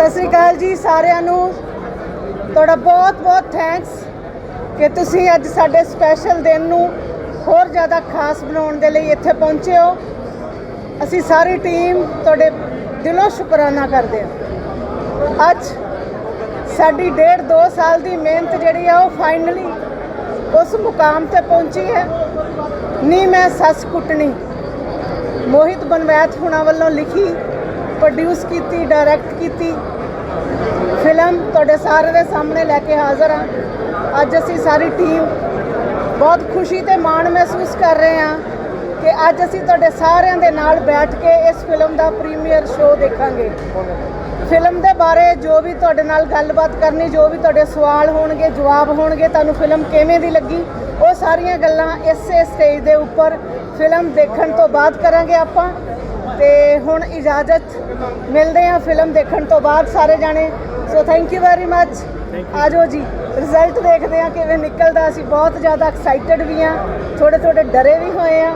ਸਤਿ ਸ੍ਰੀ ਅਕਾਲ ਜੀ ਸਾਰਿਆਂ ਨੂੰ। ਤੁਹਾਡਾ ਬਹੁਤ ਬਹੁਤ ਥੈਂਕਸ ਕਿ ਤੁਸੀਂ ਅੱਜ ਸਾਡੇ ਸਪੈਸ਼ਲ ਦਿਨ ਨੂੰ ਹੋਰ ਜ਼ਿਆਦਾ ਖਾਸ ਬਣਾਉਣ ਦੇ ਲਈ ਇੱਥੇ ਪਹੁੰਚੇ ਹੋ। ਅਸੀਂ ਸਾਰੀ ਟੀਮ ਤੁਹਾਡੇ ਦਿਲੋਂ ਸ਼ੁਕਰਾਨਾ ਕਰਦੇ ਹਾਂ। ਅੱਜ ਸਾਡੀ ਡੇਢ ਦੋ ਸਾਲ ਦੀ ਮਿਹਨਤ ਜਿਹੜੀ ਆ, ਉਹ ਫਾਈਨਲੀ ਉਸ ਮੁਕਾਮ ਤੇ ਪਹੁੰਚੀ ਹੈ। ਨੀ ਮੈਂ ਸੱਸ ਕੁੱਟਣੀ, ਮੋਹਿਤ ਬਨਵੈਤ ਹੁਣਾਂ ਵੱਲੋਂ ਲਿਖੀ ਪ੍ਰੋਡਿਊਸ ਕੀਤੀ ਡਾਇਰੈਕਟ ਕੀਤੀ। ਫਿਲਮ ਤੁਹਾਡੇ ਸਾਰਿਆਂ ਦੇ ਸਾਹਮਣੇ ਲੈ ਕੇ ਹਾਜ਼ਰ ਹਾਂ। ਅੱਜ ਅਸੀਂ ਸਾਰੀ ਟੀਮ ਬਹੁਤ ਖੁਸ਼ੀ ਤੇ ਮਾਣ ਮਹਿਸੂਸ ਕਰ ਰਹੇ ਹਾਂ ਕਿ ਅੱਜ ਅਸੀਂ ਤੁਹਾਡੇ ਸਾਰਿਆਂ ਦੇ ਨਾਲ ਬੈਠ ਕੇ ਇਸ ਫਿਲਮ ਦਾ ਪ੍ਰੀਮੀਅਰ ਸ਼ੋਅ ਦੇਖਾਂਗੇ। ਫਿਲਮ ਦੇ ਬਾਰੇ ਜੋ ਵੀ ਤੁਹਾਡੇ ਨਾਲ ਗੱਲਬਾਤ ਕਰਨੀ, ਜੋ ਵੀ ਤੁਹਾਡੇ ਸਵਾਲ ਹੋਣਗੇ, ਜਵਾਬ ਹੋਣਗੇ, ਤੁਹਾਨੂੰ ਫਿਲਮ ਕਿਵੇਂ ਦੀ ਲੱਗੀ, ਉਹ ਸਾਰੀਆਂ ਗੱਲਾਂ ਇਸੇ ਸਟੇਜ ਦੇ ਉੱਪਰ ਫਿਲਮ ਦੇਖਣ ਤੋਂ ਬਾਅਦ ਕਰਾਂਗੇ ਆਪਾਂ। ਤੇ ਹੁਣ ਇਜਾਜ਼ਤ ਮਿਲਦੇ ਹਾਂ ਫਿਲਮ ਦੇਖਣ ਤੋਂ ਬਾਅਦ ਸਾਰੇ ਜਾਣੇ। So thank you very much ਆਜੋ ਜੀ ਰਿਜ਼ਲਟ ਦੇਖਦੇ ਹਾਂ ਕਿਵੇਂ ਨਿਕਲਦਾ। ਅਸੀਂ ਬਹੁਤ ਜ਼ਿਆਦਾ ਐਕਸਾਈਟਡ ਵੀ ਹਾਂ। ਥੋੜੇ ਥੋੜੇ ਡਰੇ ਵੀ ਹੋਏ ਆ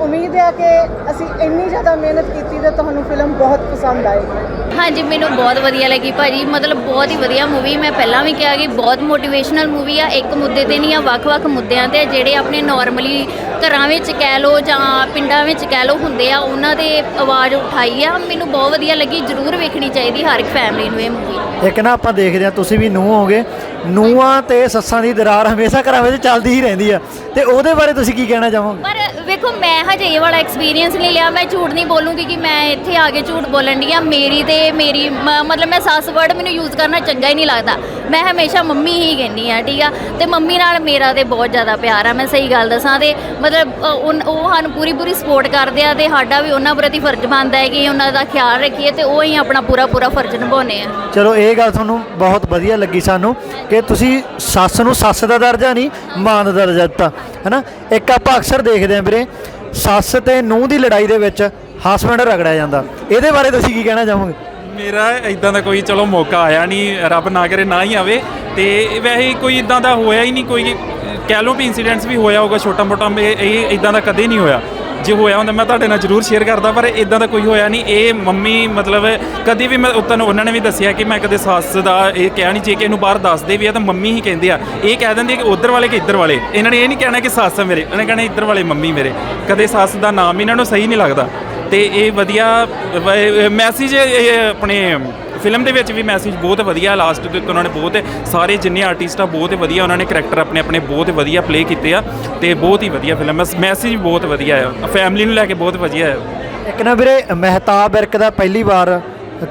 ਉਮੀਦ ਹੈ ਕਿ ਅਸੀਂ ਇੰਨੀ ਜ਼ਿਆਦਾ ਮਿਹਨਤ ਕੀਤੀ ਤੇ ਤੁਹਾਨੂੰ ਫਿਲਮ ਬਹੁਤ ਪਸੰਦ ਆਏਗੀ ਹਾਂਜੀ ਮੈਨੂੰ ਬਹੁਤ ਵਧੀਆ ਲੱਗੀ ਭਾਜੀ। ਮਤਲਬ ਬਹੁਤ ਹੀ ਵਧੀਆ ਮੂਵੀ ਮੈਂ ਪਹਿਲਾਂ ਵੀ ਕਿਹਾ ਕਿ ਬਹੁਤ ਮੋਟੀਵੇਸ਼ਨਲ ਮੂਵੀ ਆ। ਇੱਕ ਮੁੱਦੇ ਤੇ ਨਹੀਂ ਆ ਵੱਖ-ਵੱਖ ਮੁੱਦਿਆਂ ਤੇ। ਜਿਹੜੇ ਆਪਣੇ ਨਾਰਮਲੀ ਘਰਾਂ ਵਿੱਚ ਕਹਿ ਲੋ ਜਾਂ ਪਿੰਡਾਂ ਵਿੱਚ ਕਹਿ ਲੋ ਹੁੰਦੇ ਆ ਉਹਨਾਂ ਦੇ ਆਵਾਜ਼ ਉਠਾਈ ਆ। ਮੈਨੂੰ ਬਹੁਤ ਵਧੀਆ ਲੱਗੀ। ਜਰੂਰ ਵੇਖਣੀ ਚਾਹੀਦੀ ਹਰ ਇੱਕ ਫੈਮਿਲੀ ਨੂੰ ਇਹ ਮੂਵੀ ਇੱਕ ਨਾ ਆਪਾਂ ਦੇਖਦੇ ਆ ਤੁਸੀਂ ਵੀ ਨੂੰਹ ਹੋਗੇ ਨੂੰਹਾਂ ਤੇ ਸੱਸਾਂ ਦੀ ਦਰਾਰ ਹਮੇਸ਼ਾ ਘਰਾਂ ਵਿੱਚ ਚੱਲਦੀ ਹੀ ਰਹਿੰਦੀ ਆ। ਤੇ ਉਹਦੇ ਬਾਰੇ ਤੁਸੀਂ ਕੀ ਕਹਿਣਾ ਚਾਹੋਗੇ? ਪਰ ਦੇਖੋ, ਮੈਂ ਹਜੇ ਇਹ ਵਾਲਾ ਐਕਸਪੀਰੀਅੰਸ ਨਹੀਂ ਲਿਆ, ਮੈਂ ਝੂਠ ਨਹੀਂ ਬੋਲੂੰਗੀ ਕਿ ਮੈਂ ਇੱਥੇ ਆ ਕੇ ਝੂਠ ਬੋਲਣ ਦੀ ਆ ਮੇਰੀ ਤੇ ਮੇਰੀ ਮ- ਮਤਲਬ ਮੈਂ ਸੱਸ ਵਰਡ ਮੈਨੂੰ ਯੂਜ਼ ਕਰਨਾ ਚੰਗਾ ਹੀ ਨਹੀਂ ਲੱਗਦਾ। ਮੈਂ ਹਮੇਸ਼ਾ ਮੰਮੀ ਹੀ ਕਹਿੰਦੀ ਆ ਠੀਕ ਆ? ਤੇ ਮੰਮੀ ਨਾਲ ਮੇਰਾ ਤੇ ਬਹੁਤ ਜ਼ਿਆਦਾ ਪਿਆਰ ਆ ਮੈਂ ਸਹੀ ਗੱਲ ਦੱਸਾਂ ਤੇ ਮਤਲਬ ਅ, ਉਹ ਸਾਨੂੰ ਪੂਰੀ ਪੂਰੀ ਸਪੋਰਟ ਕਰਦੇ ਆ ਤੇ ਸਾਡਾ ਵੀ ਉਹਨਾਂ ਪ੍ਰਤੀ ਫਰਜ਼ ਬਣਦਾ ਹੈ ਕਿ ਉਹਨਾਂ ਦਾ ਖਿਆਲ ਰੱਖੀਏ ਤੇ ਉਹ ਹੀ ਆਪਣਾ ਪੂਰਾ ਪੂਰਾ ਫਰਜ਼ ਨਿਭਾਉਂਦੇ ਆ। ਚਲੋ ਇਹ ਗੱਲ ਤੁਹਾਨੂੰ ਬਹੁਤ ਵਧੀਆ ਲੱਗੀ ਸਾਨੂੰ ਕਿ ਤੁਸੀਂ ਸੱਸ ਨੂੰ ਸੱਸ ਦਾ ਦਰਜਾ ਨਹੀਂ ਮਾਂ ਦਾ ਦਰਜਾ ਦਿੱਤਾ ਹੈਨਾ? ਇੱਕ ਆਪਾਂ ਅਕਸਰ ਦੇਖਦੇ ਆਂ ਵੀਰੇ ਸੱਸ ਤੇ ਨੂੰਹ ਦੀ ਲੜਾਈ ਦੇ ਵਿੱਚ ਹਸਬੰਡ ਰਗੜਿਆ ਜਾਂਦਾ। ਇਹਦੇ ਬਾਰੇ ਤੁਸੀਂ ਕੀ ਕਹਿਣਾ ਚਾਹੋਗੇ? ਮੇਰਾ ਇਦਾਂ ਦਾ ਕੋਈ ਚਲੋ ਮੌਕਾ ਆਇਆ ਨਹੀਂ, ਰੱਬ ਨਾ ਕਰੇ ਨਾ ਹੀ ਆਵੇ। ਤੇ ਵੈਸੇ ਕੋਈ ਇਦਾਂ ਦਾ ਹੋਇਆ ਹੀ ਨਹੀਂ, ਕੋਈ ਕਹਿ ਲਓ ਵੀ ਇਨਸੀਡੈਂਟਸ ਵੀ ਹੋਇਆ ਹੋਊਗਾ, ਛੋਟਾ ਮੋਟਾ ਇਹ ਇਹ ਇਦਾਂ ਦਾ ਕਦੇ ਨਹੀਂ ਹੋਇਆ। ਜੇ ਹੋਇਆ ਹੁੰਦਾ ਮੈਂ ਤੁਹਾਡੇ ਨਾਲ ਜ਼ਰੂਰ ਸ਼ੇਅਰ ਕਰਦਾ, ਪਰ ਇਦਾਂ ਦਾ ਕੋਈ ਹੋਇਆ ਨਹੀਂ। ਇਹ ਮੰਮੀ ਮਤਲਬ ਕਦੀ ਵੀ ਮੈਂ ਉਤਨ ਉਹਨਾਂ ਨੇ ਵੀ ਦੱਸਿਆ ਕਿ ਮੈਂ ਕਦੇ ਸੱਸ ਦਾ ਇਹ ਕਿਹਾ ਨਹੀਂ, ਜੇ ਕਿ ਇਹਨੂੰ ਬਾਹਰ ਦੱਸਦੇ ਵੀ ਆ ਤਾਂ ਮੰਮੀ ਹੀ ਕਹਿੰਦੇ ਆ। ਇਹ ਕਹਿ ਦਿੰਦੇ ਕਿ ਉਧਰ ਵਾਲੇ ਕਿ ਇੱਧਰ ਵਾਲੇ। ਇਹਨਾਂ ਨੇ ਇਹ ਨਹੀਂ ਕਹਿਣਾ ਕਿ ਸੱਸ ਮੇਰੇ। ਇਹਨਾਂ ਨੇ ਕਹਿਣਾ ਇੱਧਰ ਵਾਲੇ ਮੰਮੀ ਮੇਰੇ। ਕਦੇ ਸੱਸ ਦਾ ਨਾਮ ਇਹਨਾਂ ਨੂੰ ਸਹੀ ਨਹੀਂ ਲੱਗਦਾ। ਤੇ ਇਹ ਵਧੀਆ ਮੈਸੇਜ ਆਪਣੇ ਫਿਲਮ ਦੇ ਵਿੱਚ ਵੀ ਮੈਸੇਜ ਬਹੁਤ ਵਧੀਆ ਲਾਸਟ ਤੇ ਉਹਨਾਂ ਨੇ ਬਹੁਤ, ਸਾਰੇ ਜਿੰਨੇ ਆਰਟਿਸਟ ਆ, ਬਹੁਤ ਵਧੀਆ ਉਹਨਾਂ ਨੇ ਕਰੈਕਟਰ ਆਪਣੇ ਆਪਣੇ ਬਹੁਤ ਵਧੀਆ ਪਲੇ ਕੀਤੇ ਆ ਤੇ ਬਹੁਤ ਹੀ ਵਧੀਆ ਫਿਲਮ ਹੈ ਮੈਸੇਜ ਬਹੁਤ ਵਧੀਆ ਆ। ਫੈਮਿਲੀ ਨੂੰ ਲੈ ਕੇ ਬਹੁਤ ਵਧੀਆ ਆ। ਇੱਕ ਨਾ ਵੀਰੇ, ਮਹਿਤਾਬ ਵਿਰਕ ਦਾ ਪਹਿਲੀ ਵਾਰ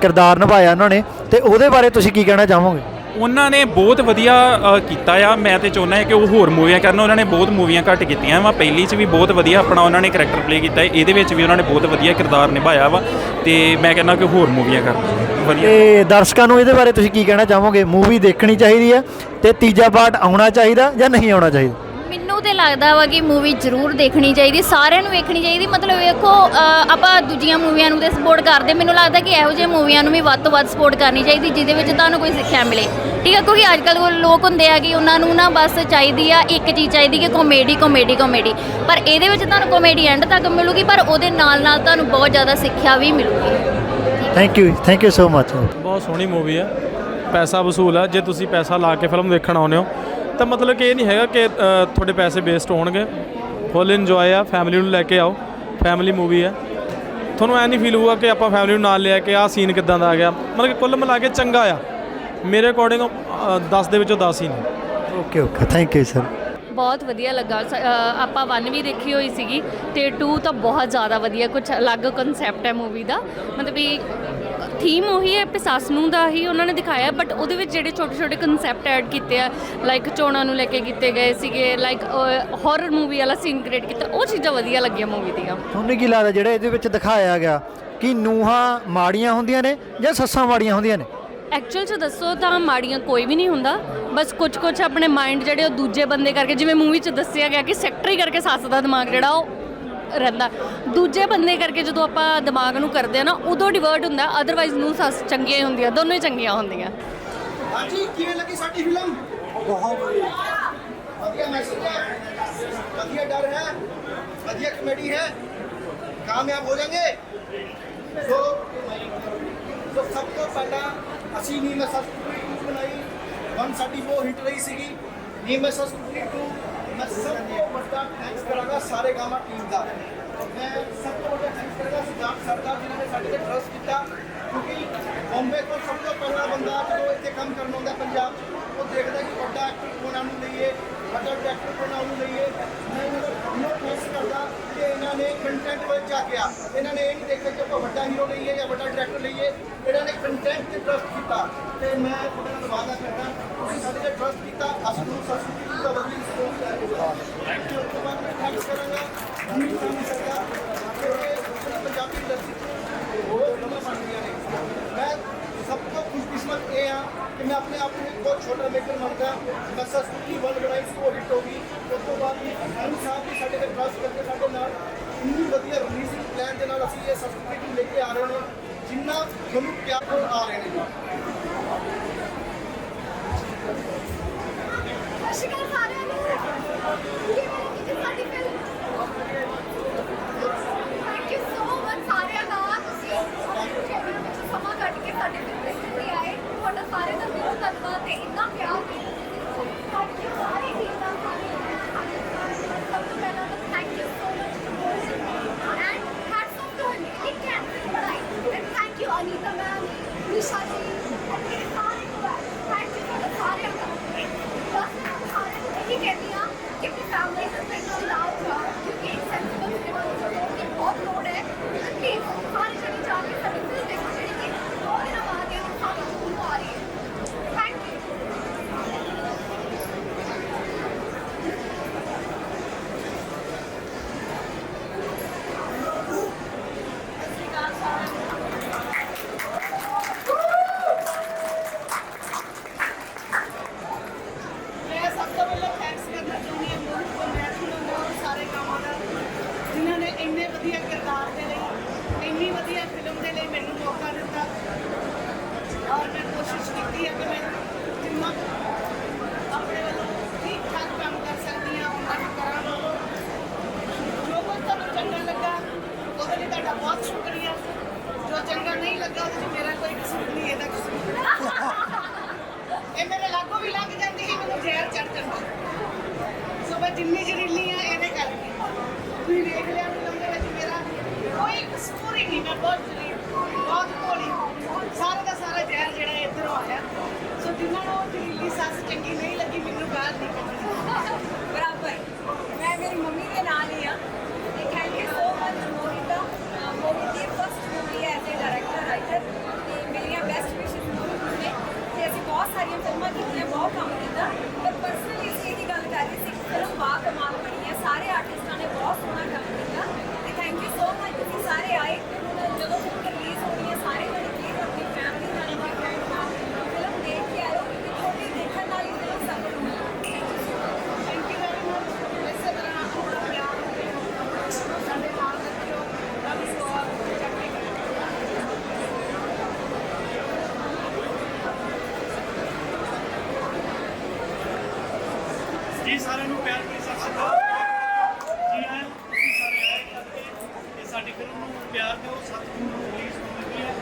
ਕਿਰਦਾਰ ਨਿਭਾਇਆ ਉਹਨਾਂ ਨੇ ਤੇ ਉਹਦੇ ਬਾਰੇ ਤੁਸੀਂ ਕੀ ਕਹਿਣਾ ਚਾਹੋਗੇ? ਉਹਨਾਂ ਨੇ ਬਹੁਤ ਵਧੀਆ ਅ, ਕੀਤਾ ਆ। ਮੈਂ ਤੇ ਚਾਹੁੰਦਾ ਹਾਂ ਕਿ ਉਹ ਹੋਰ ਮੂਵੀਆਂ ਕਰਨ। ਉਹਨਾਂ ਨੇ ਬਹੁਤ ਮੂਵੀਆਂ ਘੱਟ ਕੀਤੀਆਂ ਵਾ। ਪਹਿਲੀ 'ਚ ਵੀ ਬਹੁਤ ਵਧੀਆ ਆਪਣਾ ਉਹਨਾਂ ਨੇ ਕਰੈਕਟਰ ਪਲੇ ਕੀਤਾ। ਹੈ ਇਹਦੇ ਵਿੱਚ ਵੀ ਉਹਨਾਂ ਨੇ ਬਹੁਤ ਵਧੀਆ ਕਿਰਦਾਰ ਨਿਭਾਇਆ ਵਾ। ਤੇ ਮੈਂ ਕਹਿੰਦਾ ਕਿ ਹੋਰ ਮੂਵੀਆਂ ਕਰਨ। ਵਧੀਆ। ਤੇ ਦਰਸ਼ਕਾਂ ਨੂੰ ਇਹਦੇ ਬਾਰੇ ਤੁਸੀਂ ਕੀ ਕਹਿਣਾ ਚਾਹੋਗੇ? ਮੂਵੀ ਦੇਖਣੀ ਚਾਹੀਦੀ ਹੈ ਤੇ ਤੀਜਾ ਪਾਰਟ ਆਉਣਾ ਚਾਹੀਦਾ ਜਾਂ ਨਹੀਂ ਆਉਣਾ ਚਾਹੀਦਾ? ਮੈਨੂੰ ਤੇ ਲੱਗਦਾ ਵਾ ਕਿ ਮੂਵੀ ਜ਼ਰੂਰ ਦੇਖਣੀ ਚਾਹੀਦੀ ਸਾਰਿਆਂ ਨੂੰ ਵੇਖਣੀ ਚਾਹੀਦੀ ਮਤਲਬ ਵੇਖੋ ਅ, ਆਪਾਂ ਦੂਜੀਆਂ ਮੂਵੀਆਂ ਨੂੰ ਤੇ ਸਪੋਰਟ ਕਰਦੇ ਮੈਨੂੰ ਲੱਗਦਾ ਕਿ ਇਹੋ ਜਿਹੇ ਮੂਵੀਆਂ ਨੂੰ ਵੀ ਵੱਧ ਤੋਂ ਵੱਧ ਸਪੋਰਟ ਕਰਨੀ ਚਾਹੀਦੀ ਜਿਹਦੇ ਵਿੱਚ ਤੁਹਾਨੂੰ ਕੋਈ ਸਿੱਖਿਆ ਮਿਲੇ। ਠੀਕ ਹੈ ਕਿਉਂਕਿ ਅੱਜ ਕੱਲ੍ਹ ਲੋਕ ਹੁੰਦੇ ਆ ਕਿ ਉਹਨਾਂ ਨੂੰ ਨਾ ਬਸ ਚਾਹੀਦੀ ਆ ਇੱਕ ਚੀਜ਼ ਚਾਹੀਦੀ ਕਿ ਕਾਮੇਡੀ ਕਾਮੇਡੀ ਕਾਮੇਡੀ ਪਰ ਇਹਦੇ ਵਿੱਚ ਤੁਹਾਨੂੰ ਕਾਮੇਡੀ ਐਂਡ ਤੱਕ ਮਿਲੂਗੀ ਪਰ ਉਹਦੇ ਨਾਲ ਨਾਲ ਤੁਹਾਨੂੰ ਬਹੁਤ ਜ਼ਿਆਦਾ ਸਿੱਖਿਆ ਵੀ ਮਿਲੂਗੀ। Thank you thank you so much ਬਹੁਤ ਸੋਹਣੀ ਮੂਵੀ ਹੈ ਪੈਸਾ ਵਸੂਲ ਹੈ ਜੇ ਤੁਸੀਂ ਪੈਸਾ ਲਾ ਕੇ ਫਿਲਮ ਦੇਖਣ ਆਉਂਦੇ ਹੋ ਤਾਂ ਮਤਲਬ ਕਿ ਇਹ ਨਹੀਂ ਹੈਗਾ ਕਿ ਅ, ਤੁਹਾਡੇ ਪੈਸੇ ਵੇਸਟ ਹੋਣਗੇ। ਫੁੱਲ ਇੰਜੋਏ ਆ ਫੈਮਿਲੀ ਨੂੰ ਲੈ ਕੇ ਆਓ। ਫੈਮਿਲੀ ਮੂਵੀ ਹੈ ਤੁਹਾਨੂੰ ਐ ਨਹੀਂ ਫੀਲ ਹੋਊਗਾ ਕਿ ਆਪਾਂ ਫੈਮਿਲੀ ਨੂੰ ਨਾਲ ਲਿਆ ਕੇ ਆਹ ਸੀਨ ਕਿੱਦਾਂ ਦਾ ਆ ਗਿਆ। ਮਤਲਬ ਕਿ ਕੁੱਲ ਮਿਲਾ ਕੇ ਚੰਗਾ ਆ। ਮੇਰੇ ਅਕੋਰਡਿੰਗ 10 ਦੇ ਵਿੱਚੋਂ 10 ਹੀ ਨੇ। Okay okay thank you sir ਬਹੁਤ ਵਧੀਆ ਲੱਗਾ। ਸ- ਅ, ਆਪਾਂ 1 ਵੀ ਦੇਖੀ ਹੋਈ ਸੀਗੀ ਤੇ 2 ਤਾਂ ਬਹੁਤ ਜ਼ਿਆਦਾ ਵਧੀਆ ਕੁਝ ਅਲੱਗ ਕਨਸੈਪਟ ਹੈ ਮੂਵੀ ਦਾ। ਮਤਲਬ ਵੀ ਥੀਮ ਉਹੀ ਹੈ ਪਿਸਾਸ ਨੂੰ ਦਾ ਹੀ ਉਹਨਾਂ ਨੇ ਦਿਖਾਇਆ ਬਟ ਉਹਦੇ ਵਿੱਚ ਜਿਹੜੇ ਛੋਟੇ ਛੋਟੇ ਕਨਸੈਪਟ ਐਡ ਕੀਤੇ ਆ ਲਾਈਕ ਚੋਣਾਂ ਨੂੰ ਲੈ ਕੇ ਕੀਤੇ ਗਏ ਸੀਗੇ ਲਾਈਕ ਹਾਰਰ ਮੂਵੀ ਵਾਲਾ ਸੀਨ ਕ੍ਰੀਏਟ ਕੀਤਾ ਉਹ ਚੀਜ਼ਾਂ ਵਧੀਆ ਲੱਗੀਆਂ ਮੂਵੀ ਦੀਆਂ। ਤੁਹਾਨੂੰ ਕੀ ਲੱਗਦਾ ਜਿਹੜਾ ਇਹਦੇ ਵਿੱਚ ਦਿਖਾਇਆ ਗਿਆ ਕਿ ਨੂਹਾਂ ਮਾੜੀਆਂ ਹੁੰਦੀਆਂ ਨੇ ਜਾਂ ਸੱਸਾਂ ਮਾੜੀਆਂ ਹੁੰਦੀਆਂ ਨੇ? ਐਕਚੁਅਲ ਚ ਦੱਸੋ ਤਾਂ ਮਾੜੀਆਂ ਕੋਈ ਵੀ ਨਹੀਂ ਹੁੰਦਾ। ਬਸ ਕੁਝ ਕੁਝ ਆਪਣੇ ਮਾਈਂਡ ਜਿਹੜੇ ਉਹ ਦੂਜੇ ਬੰਦੇ ਕਰਕੇ ਜਿਵੇਂ ਮੂਵੀ ਚ ਦੱਸਿਆ ਗਿਆ ਕਿ ਸੈਕਟਰੀ ਕਰਕੇ ਸੱਸ ਦਾ ਦਿਮਾਗ ਜਿਹੜਾ ਉਹ ਰਹਿੰਦਾ। ਦੂਜੇ ਬੰਦੇ ਕਰਕੇ ਜਦੋਂ ਆਪਾਂ ਦਿਮਾਗ ਨੂੰ ਕਰਦੇ ਆ ਨਾ ਉਦੋਂ ਡਿਵਰਟ ਹੁੰਦਾ। ਅਦਰਵਾਈਜ਼ ਨੂੰ ਸੱਸ ਚੰਗੀਆਂ ਹੀ ਹੁੰਦੀਆਂ ਦੋਨੋਂ ਹੀ ਚੰਗੀਆਂ ਹੁੰਦੀਆਂ। ਹਾਂਜੀ ਕਿਵੇਂ ਲੱਗੀ ਸਾਡੀ ਫਿਲਮ ਬਹੁਤ ਵਧੀਆ। ਵਧੀਆ ਮੈਸੇਜ ਹੈ। ਵਧੀਆ ਡਰ ਹੈ। ਵਧੀਆ ਕਮੇਡੀ ਹੈ। ਕਾਮਯਾਬ ਹੋ ਜਾਣਗੇ ਸੋ ਸੋ ਸਭ ਤੋਂ ਪਹਿਲਾਂ ਅਸੀਂ ਨੀ ਮੈਂ ਸਸਕ੍ਰਿਪਟ ਟੂ ਬਣਾਈ। ਵਨ ਸਾਡੀ ਉਹ ਹਿੱਟ ਰਹੀ ਸੀਗੀ। ਨੀ ਮੈਂ ਸਸਕ੍ਰਿਪਟ ਟੂ ਮੈਂ ਸਭ ਤੋਂ ਵੱਡਾ ਥੈਂਕਸ ਕਰਾਂਗਾ ਸਾਰੇ ਗਾਮਾ ਟੀਮ ਦਾ। ਮੈਂ ਸਭ ਤੋਂ ਵੱਡਾ ਥੈਂਕਸ ਕਰਾਂਗਾ ਸਿਧਾਰਥ ਸਰਦਾਰ ਜਿਨ੍ਹਾਂ ਨੇ ਸਾਡੇ ਤੇ ਟਰਸਟ ਕੀਤਾ। ਕਿਉਂਕਿ ਬੰਬੇ ਤੋਂ ਸਭ ਤੋਂ ਪਹਿਲਾ ਬੰਦਾ ਜਦੋਂ ਇੱਥੇ ਕੰਮ ਕਰਨ ਆਉਂਦਾ ਪੰਜਾਬ 'ਚ, ਉਹ ਦੇਖਦਾ ਕਿ ਵੱਡਾ ਐਕਟਰ ਕੋਣਾ ਨੂੰ ਲਈਏ ਵੱਡਾ ਡਾਇਰੈਕਟਰ ਕੋਣਾ ਨੂੰ ਲਈਏ। ਮੈਂ ਇਹਨਾਂ ਨੂੰ ਟਰਸਟ ਕਿ ਇਹਨਾਂ ਨੇ ਕੰਟੈਂਟ ਵੱਲ ਜਾ ਕੇ ਇਹਨਾਂ ਨੇ ਇਹ ਨਹੀਂ ਦੇਖਿਆ ਕਿ ਆਪਾਂ ਵੱਡਾ ਹੀਰੋ ਲਈਏ ਜਾਂ ਵੱਡਾ ਡਾਇਰੈਕਟਰ ਲਈਏ, ਇਹਨਾਂ ਨੇ ਕੰਟੈਂਟ ਤੇ ਟਰਸਟ ਕੀਤਾ। ਤੇ ਮੈਂ ਤੁਹਾਡੇ ਨਾਲ ਵਾਅਦਾ ਕਰਦਾ, ਤੁਸੀਂ ਸਾਡੇ ਤੇ ਟਰਸਟ ਕੀਤਾ, ਅਸੀਂ ਨੂੰ ਸਬਸਿਡੀ ਦਾ ਵਧੀਆ ਰਿਸਪੌਂਸ ਕਰਾਂਗੇ ਥੈਂਕ ਯੂ ਉਸ ਥੈਂਕਸ ਕਰਾਂਗਾ ਅਮੀਰ ਖਾਨ ਸਰਕਾਰ ਕਿ ਪੰਜਾਬੀ ਇੰਡਸਟਰੀ ਹੋਰ ਫਿਲਮਾਂ ਬਣ ਰਹੀਆਂ ਨੇ ਮੈਂ ਸਭ ਤੋਂ ਖੁਸ਼ਕਿਸਮਤ ਇਹ ਆ ਕਿ ਮੈਂ ਆਪਣੇ ਆਪ ਨੂੰ ਇੱਕ ਬਹੁਤ ਛੋਟਾ ਮੇਕਰ ਮੰਨਦਾ ਮੈਂ ਸਸਤੀ ਵਨ ਬਣਾਈ ਸੋ ਹਿੱਟ ਹੋ ਗਈ ਉਸ ਤੋਂ ਬਾਅਦ ਖਾਨ ਸਾਹਿਬ ਵੀ ਸਾਡੇ ਤੇ ਟਰਸਟ ਕਰਕੇ ਸਾਡੇ ਨਾਲ ਇੰਨੀ ਵਧੀਆ ਰਿਲੀਜ਼ਿੰਗ ਪਲਾਨ ਦੇ ਨਾਲ ਅਸੀਂ ਇਹ ਸਸਤੀ ਨੂੰ ਲੈ ਕੇ ਆ ਰਹੇ ਨੇ ਜਿੰਨਾ ਤੁਹਾਨੂੰ ਪਿਆਰ ਨਾਲ ਆ ਰਹੇ ਨੇ ਸ਼ਿਕਾਰ ਸਾਰਿਆਂ ਨੂੰ ਕਿਵੇਂ ਲੱਗੀ ਜੀ ਸਾਡੀ film thank you so much ਸਾਰਿਆਂ ਦਾ ਤੁਸੀਂ ਚੈਨਲ ਵਿੱਚ ਸਮਾਂ ਕੱਢ ਕੇ ਸਾਡੇ ਫਿਲਮ ਦੇਖਣ ਲਈ ਆਏ ਤੁਹਾਡਾ ਸਾਰਿਆਂ ਦਾ ਦਿਲੋਂ ਧੰਨਵਾਦ ਤੇ ਇੰਨਾ ਪਿਆਰ ਦਿੱਤਾ ਥੈਂਕ ਯੂ ਸਾਰੇ ਟੀਮ ਦਾ ਸਭ ਤੋਂ ਪਹਿਲਾਂ ਤਾਂ thank you so much and hats off to Anita ਕੈਂਪਨ ਬਣਾਈ and thank you Anita ma'am Nisha ji and ਸਾਰੇ ਥੈਂਕ ਯੂ ਤੁਹਾਡਾ ਸਾਰਿਆਂ ਦਾ ਬਸ ਮੈਂ ਸਾਰਿਆਂ ਨੂੰ ਇਹੀ ਕਹਿੰਦੀ ਹਾਂ ਕਿ ਆਪਣੀ ਫੈਮਿਲੀ ਦੇ ਨਾਲ ਲਾਓ ਜਾਓ ਕਿਉਂਕਿ ਇੱਕ ਸੈਂਸਿਬਲ ਸਿਨੇਮਾ ਦੀ ਬਹੁਤ ਲੋੜ ਹੈ ਪਲੀਜ਼ ਸਾਰੇ ਜਣੇ ਜਾ ਕੇ ਸਾਡੀ ਫਿਲਮ ਦੇਖੋ ਜਿਹੜੀ ਕਿ ਦੋ ਦਿਨਾਂ ਬਾਅਦ ਇਹ ਸਾਡੇ ਸਕੂਲ ਨੂੰ ਆ ਰਹੀ ਹੈ ਥੈਂਕ ਯੂ ਮੈਂ ਸਭ ਤੋਂ ਪਹਿਲਾਂ ਥੈਂਕਸ ਕਰਨਾ ਚਾਹੁੰਦੀ ਹਾਂ ਮੋਹਿਤ ਕੋ ਮੈਥਿਊ ਨੂੰ ਹੋਰ ਸਾਰੇ ਕਾਮਾਂ ਦਾ ਜਿਨ੍ਹਾਂ ਨੇ ਇੰਨੇ ਵਧੀਆ ਕਿਰਦਾਰ ਦੇ ਲਈ ਇੰਨੀ ਵਧੀਆ ਫਿਲਮ ਦੇ ਲਈ ਮੈਨੂੰ ਮੌਕਾ ਦਿੱਤਾ ਔਰ ਮੈਂ ਕੋਸ਼ਿਸ਼ ਕੀਤੀ ਹੈ ਕਿ ਮੈਂ ਜਿੰਨਾ ਕੁ ਆਪਣੇ ਵੱਲੋਂ ਠੀਕ ਠਾਕ ਕੰਮ ਕਰ ਸਕਦੀ ਹਾਂ ਉਹਨਾਂ ਨੂੰ ਕਰਾਂ ਜੋ ਕੁਝ ਤੁਹਾਨੂੰ ਚੰਗਾ ਲੱਗਾ ਉਹਦੇ ਲਈ ਤੁਹਾਡਾ ਬਹੁਤ ਸ਼ੁਕਰੀਆ ਜੋ ਚੰਗਾ ਨਹੀਂ ਲੱਗਾ ਉਹਦੇ 'ਚ ਮੇਰਾ ਕੋਈ ਕਸੂਰ ਨਹੀਂ ਇਹਦਾ ਕਸੂਰ ਇਹ ਮੇਰੇ ਲਾਗੋਂ ਵੀ ਲੱਗ ਜਾਂਦੀ ਸੀ ਮੈਨੂੰ ਜ਼ਹਿਰ ਚੜ ਜਾਂਦਾ ਸੋ ਮੈਂ ਜਿੰਨੀ ਜ਼ਹਿਰੀਲੀ ਆ ਇਹਦੇ ਕਰਕੇ ਤੁਸੀਂ ਵੇਖ ਲਿਆ ਫਿਲਮ ਦੇ ਵਿੱਚ ਮੇਰਾ ਕੋਈ ਕਸੂਰ ਹੀ ਨਹੀਂ ਮੈਂ ਬਹੁਤ ਜ਼ਰੀਬ ਬਹੁਤ ਭੋਲੀ ਸਾਰਾ ਦਾ ਸਾਰਾ ਜ਼ਹਿਰ ਜਿਹੜਾ ਇੱਧਰੋਂ ਆਇਆ ਸੋ ਜਿਨ੍ਹਾਂ ਨੂੰ ਉਹ ਜ਼ਹਿਰੀਲੀ ਸੱਸ ਚੰਗੀ ਨਹੀਂ ਲੱਗੀ ਮੈਨੂੰ ਗਾਲ ਨਹੀਂ ਕੱਢਣੀ ਬਰਾਬਰ ਮੈਂ ਮੇਰੀ ਮੰਮੀ ਦੇ ਨਾਲ ਹੀ ਆ ਤੇ thank you so much Mohita Mohit the first movie ਹੈ ਐਜ਼ ਅ ਡਾਇਰੈਕਟਰ ਰਾਈਟਰ ਤੇ ਮੇਰੀਆਂ ਬੈਸਟ ਵਿਸ਼ੇਸ ਮੋਹਿਤ ਨੇ ਤੇ ਅਸੀਂ ਬਹੁਤ ਸਾਰੀਆਂ ਫਿਲਮਾਂ ਕੀਤੀਆਂ ਬਹੁਤ ਕੰਮ ਕੀਤਾ ਪਰ ਪਰਸਨਲੀ ਅਸੀਂ ਇਹਦੀ ਗੱਲ ਕਰ ਰਹੇ ਸੀ ਕਿ ਫਿਲਮ ਬਾ ਕਮਾਲ ਬਣੀ ਹੈ ਸਾਰੇ ਆਰਟਿਸਟਾਂ ਨੇ ਬਹੁਤ ਸੋਹਣਾ ਕੰਮ ਕੀਤਾ ਤੇ ਥੈਂਕ ਯੂ ਸੋ ਮਚ ਤੁਸੀਂ ਸਾਰੇ ਆਏ ਤੇ ਹੁਣ ਜਦੋਂ ਫਿਲਮ ਰਿਲੀਜ਼ ਹੋਣੀ ਹੈ ਸਾਰੇ ਜਣੇ ਪਲੀਜ਼ ਆਪਣੀ ਫੈਮਿਲੀ ਨਾਲ ਆਪਣੀ ਫਰੈਂਡ ਨਾਲ ਫਿਲਮ ਦੇਖ ਕੇ ਆਇਓ ਕਿਉਂਕਿ ਤੁਹਾਡੀ ਦੇਖਣ ਨਾਲ ਹੀ ਫਿਲਮ ਸਫਲ ਹੋਣੀ ਹੈ ਥੈਂਕ ਯੂ ਵੈਰੀ ਮਚ ਇਸੇ ਤਰ੍ਹਾਂ ਆਪਣਾ ਪਿਆਰ ਸਾਡੇ ਨਾਲ ਰੱਖਿਓ ਰੱਬ ਸਵਾਰ ਚੜ੍ਹਦੀ ਕਲਾ ਜੀ ਸਾਰਿਆਂ ਨੂੰ ਪਿਆਰ ਭਰੀ ਸਤਿ ਸ਼੍ਰੀ ਅਕਾਲ। ਜੀ ਆਇਆਂ ਤੁਸੀਂ ਸਾਰੇ ਆਏ ਕਰਕੇ ਤੇ ਸਾਡੀ ਫਿਲਮ ਨੂੰ ਪਿਆਰ ਦਿਓ, ਸਤਿਗੁਰੂ ਨੂੰ ਰਿਲੀਜ਼ ਹੋਣ ਲੱਗੀ ਹੈ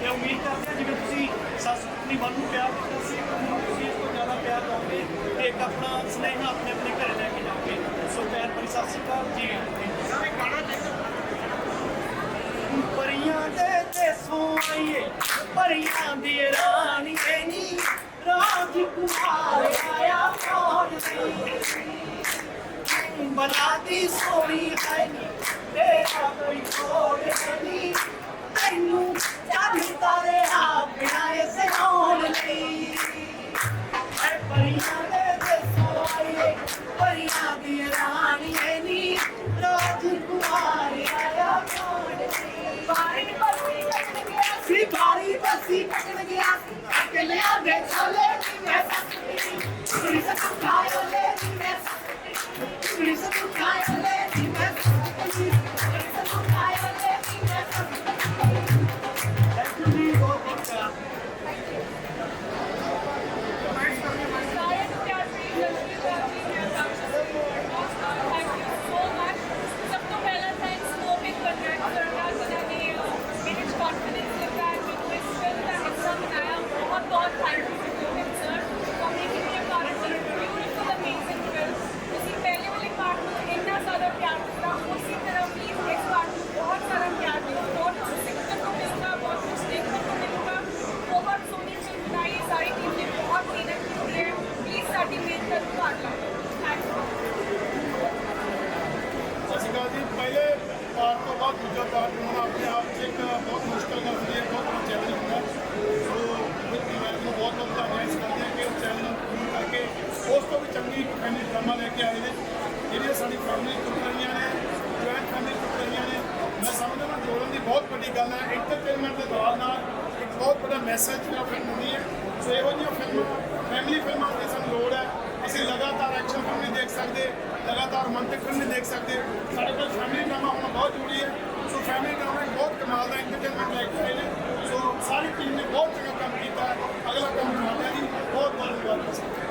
ਤੇ ਉਮੀਦ ਕਰਦੇ ਹਾਂ ਜਿਵੇਂ ਤੁਸੀਂ ਸੱਸ ਆਪਣੀ ਮਨ ਨੂੰ ਪਿਆਰ ਦਿੱਤਾ ਸੀ ਹੁਣ ਤੁਸੀਂ ਇਸ ਤੋਂ ਜ਼ਿਆਦਾ ਪਿਆਰ ਦਿਓਗੇ ਤੇ ਇੱਕ ਆਪਣਾ ਸੁਨੇਹਾ ਆਪਣੇ ਆਪਣੇ ਘਰੇ ਲੈ ਕੇ ਜਾਓਗੇ। ਸੋ ਪਿਆਰ ਭਰੀ ਸਤਿ ਸ਼੍ਰੀ ਅਕਾਲ। ਜੀ ਸਾਰੇ ਗਾਣਾ ਪਰੀਆਂ ਦੇ ਦੇਸੋਂ ਆਈਏ ਪਰੀਆਂ ਦੀ ਰਾਣੀ ਨੀ ਰਾਜ ਕੁਮਾਰ ਆਇਆ ਫੌਜ ਦੀ ਬਲਾਦੀ ਸੋਹਣੀ ਦਾ ਦੂਜਾ ਪਾਰਟ ਬਣਾਉਣਾ ਆਪਣੇ ਆਪ ਵਿੱਚ ਇੱਕ ਬਹੁਤ ਮੁਸ਼ਕਲ ਗੱਲ ਹੈ ਬਹੁਤ ਬੜਾ ਚੈਲੰਜ ਹੁੰਦਾ। ਸੋ ਮੈਂ ਤੁਹਾਨੂੰ ਬਹੁਤ ਬਹੁਤ ਧੰਨਵਾਦ ਇਸ ਕਰਦੇ ਹਾਂ ਕਿ ਉਹ ਚੈਲੰਜ ਪੂਰਾ ਕਰਕੇ ਉਸ ਤੋਂ ਵੀ ਚੰਗੀ ਫੈਮਿਲੀ ਡਰਾਮਾ ਲੈ ਕੇ ਆਏ ਨੇ, ਜਿਹੜੀਆਂ ਸਾਡੀ ਫੈਮਿਲੀ ਟੁੱਟ ਰਹੀਆਂ ਨੇ ਜੁਆਇੰਟ ਫੈਮਿਲੀ ਟੁੱਟ ਰਹੀਆਂ ਨੇ। ਮੈਂ ਸਮਝਦਾ ਹਾਂ ਜੋੜਨ ਦੀ ਬਹੁਤ ਵੱਡੀ ਗੱਲ ਹੈ ਐਂਟਰਟੇਨਮੈਂਟ ਦੇ ਦੌਰ ਨਾਲ ਇੱਕ ਬਹੁਤ ਵੱਡਾ ਮੈਸੇਜ ਜਿਹੜਾ ਫਿਲਮ ਹੁੰਦੀ ਹੈ। ਸੋ ਇਹੋ ਜਿਹੀਆਂ ਫਿਲਮਾਂ ਫੈਮਿਲੀ ਫਿਲਮਾਂ ਦੀ ਸਾਨੂੰ ਲੋੜ ਹੈ। ਅਸੀਂ ਲਗਾਤਾਰ ਐਕਸ਼ਨ ਫਿਲਮ ਨਹੀਂ ਦੇਖ ਸਕਦੇ। ਲਗਾਤਾਰ ਮੰਤਕਰਨ ਨਹੀਂ ਦੇਖ ਸਕਦੇ। ਹੋ ਸਾਡੇ ਕੋਲ ਫੈਮਿਲੀ ਡਰਾਮਾ ਹੋਣਾ ਬਹੁਤ ਜ਼ਰੂਰੀ ਹੈ। ਸੋ ਫੈਮਿਲੀ ਡਰਾਮਾ ਬਹੁਤ ਕਮਾਲ ਦਾ ਐਂਟਰਟੇਨਮੈਂਟ ਲੈ ਕੇ ਆਏ ਨੇ। ਸੋ ਸਾਰੀ ਟੀਮ ਨੇ ਬਹੁਤ ਚੰਗਾ ਕੰਮ ਕੀਤਾ। ਅਗਲਾ ਕੰਮ ਕਰਦੇ ਦੀ ਬਹੁਤ ਬਹੁਤ ਧੰਨਵਾਦ।